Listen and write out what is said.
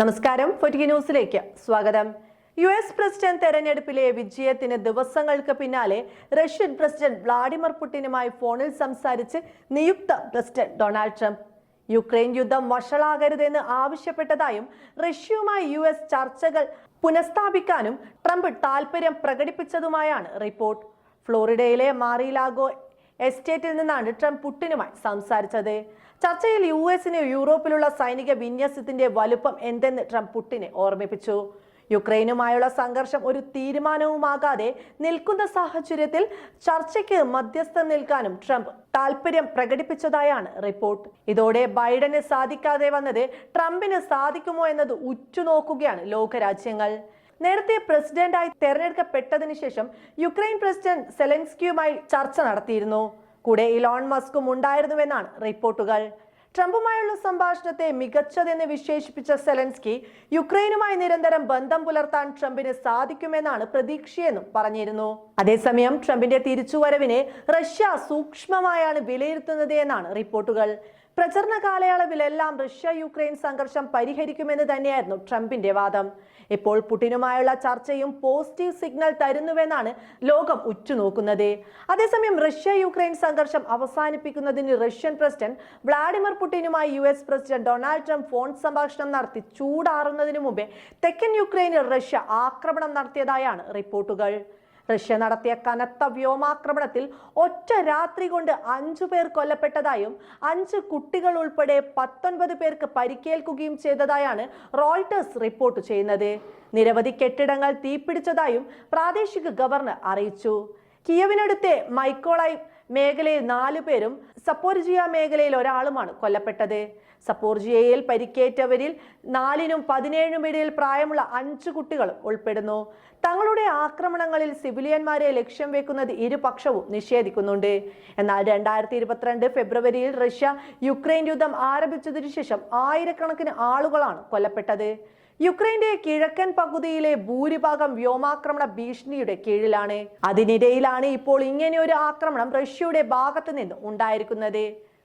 നമസ്കാരം പൊറ്റികി ന്യൂസിലേക്ക് സ്വാഗതം. യു എസ് പ്രസിഡന്റ് തെരഞ്ഞെടുപ്പിലെ വിജയത്തിന് ദിവസങ്ങൾക്ക് പിന്നാലെ റഷ്യൻ പ്രസിഡന്റ് വ്ളാഡിമിർ പുടിനുമായി ഫോണിൽ സംസാരിച്ച് നിയുക്ത പ്രസിഡന്റ് ഡൊണാൾഡ് ട്രംപ്. യുക്രൈൻ യുദ്ധം വഷളാകരുതെന്ന് ആവശ്യപ്പെട്ടതായും റഷ്യയുമായി യു എസ് ചർച്ചകൾ പുനഃസ്ഥാപിക്കാനും ട്രംപ് താൽപര്യം പ്രകടിപ്പിച്ചതുമായാണ് റിപ്പോർട്ട്. ഫ്ലോറിഡയിലെ മാറിലാഗോ എസ്റ്റേറ്റിൽ നിന്നാണ് ട്രംപ് പുട്ടിനുമായി സംസാരിച്ചത്. ചർച്ചയിൽ യു എസിന് യൂറോപ്പിലുള്ള സൈനിക വിന്യാസത്തിന്റെ വലുപ്പം എന്തെന്ന് ട്രംപ് പുട്ടിനെ ഓർമ്മിപ്പിച്ചു. യുക്രൈനുമായുള്ള സംഘർഷം ഒരു തീരുമാനവുമാകാതെ നിൽക്കുന്ന സാഹചര്യത്തിൽ ചർച്ചയ്ക്ക് മധ്യസ്ഥം നിൽക്കാനും ട്രംപ് താൽപര്യം പ്രകടിപ്പിച്ചതായാണ് റിപ്പോർട്ട്. ഇതോടെ ബൈഡന് സാധിക്കാതെ വന്നത് ട്രംപിന് സാധിക്കുമോ എന്നത് ഉറ്റുനോക്കുകയാണ് ലോകരാജ്യങ്ങൾ. നേരത്തെ പ്രസിഡന്റായി തെരഞ്ഞെടുക്കപ്പെട്ടതിനു ശേഷം യുക്രൈൻ പ്രസിഡന്റ് സെലൻസ്കിയുമായി ചർച്ച നടത്തിയിരുന്നു. കൂടെ ഇലോൺ മസ്കും ഉണ്ടായിരുന്നുവെന്നാണ് റിപ്പോർട്ടുകൾ. ട്രംപുമായുള്ള സംഭാഷണത്തെ മികച്ചതെന്ന് വിശേഷിപ്പിച്ച സെലൻസ്കി യുക്രൈനുമായി നിരന്തരം ബന്ധം പുലർത്താൻ ട്രംപിന് സാധിക്കുമെന്നാണ് പ്രതീക്ഷയെന്നും പറഞ്ഞിരുന്നു. അതേസമയം ട്രംപിന്റെ തിരിച്ചുവരവിനെ റഷ്യ സൂക്ഷ്മമായാണ് വിലയിരുത്തുന്നത് എന്നാണ് റിപ്പോർട്ടുകൾ. പ്രചരണ കാലയളവിലെല്ലാം റഷ്യ യുക്രൈൻ സംഘർഷം പരിഹരിക്കുമെന്ന് തന്നെയായിരുന്നു ട്രംപിന്റെ വാദം. ഇപ്പോൾ പുടിനുമായുള്ള ചർച്ചയും പോസിറ്റീവ് സിഗ്നൽ തരുന്നുവെന്നാണ് ലോകം ഉറ്റുനോക്കുന്നത്. അതേസമയം റഷ്യ യുക്രൈൻ സംഘർഷം അവസാനിപ്പിക്കുന്നതിന് Russian president Vladimir പുടിനുമായി U S president Donald Trump phone സംഭാഷണം നടത്തി ചൂടാറുന്നതിനു മുമ്പേ തെക്കൻ യുക്രൈനിൽ റഷ്യ ആക്രമണം നടത്തിയതായാണ് റിപ്പോർട്ടുകൾ. റഷ്യ നടത്തിയ കനത്ത വ്യോമാക്രമണത്തിൽ ഒറ്റ രാത്രി കൊണ്ട് അഞ്ചു പേർ കൊല്ലപ്പെട്ടതായും അഞ്ച് കുട്ടികൾ ഉൾപ്പെടെ പത്തൊൻപത് പേർക്ക് പരിക്കേൽക്കുകയും ചെയ്തതായാണ് റോയിട്ടേഴ്സ് റിപ്പോർട്ട് ചെയ്യുന്നത്. നിരവധി കെട്ടിടങ്ങൾ തീപിടിച്ചതായും പ്രാദേശിക ഗവർണർ അറിയിച്ചു. കിയവിനടുത്തെ മൈക്കോളായി മേഖലയിൽ നാലു പേരും സപ്പോർജിയ മേഖലയിൽ ഒരാളുമാണ് കൊല്ലപ്പെട്ടത്. സപ്പോർജിയയിൽ പരിക്കേറ്റവരിൽ നാലിനും പതിനേഴിനും ഇടയിൽ പ്രായമുള്ള അഞ്ച് കുട്ടികൾ ഉൾപ്പെടുന്നു. തങ്ങളുടെ ആക്രമണങ്ങളിൽ സിവിലിയന്മാരെ ലക്ഷ്യം വെക്കുന്നത് ഇരുപക്ഷവും നിഷേധിക്കുന്നുണ്ട്. എന്നാൽ രണ്ടായിരത്തി ഇരുപത്തിരണ്ട് ഫെബ്രുവരിയിൽ റഷ്യ യുക്രൈൻ യുദ്ധം ആരംഭിച്ചതിനു ശേഷം ആയിരക്കണക്കിന് ആളുകളാണ് കൊല്ലപ്പെട്ടത്. യുക്രൈന്റെ കിഴക്കൻ പകുതിയിലെ ഭൂരിഭാഗം വ്യോമാക്രമണ ഭീഷണിയുടെ കീഴിലാണ്. അതിനിടയിലാണ് ഇപ്പോൾ ഇങ്ങനെ ഒരു ആക്രമണം റഷ്യയുടെ ഭാഗത്ത് നിന്ന് ഉണ്ടായിരിക്കുന്നത്.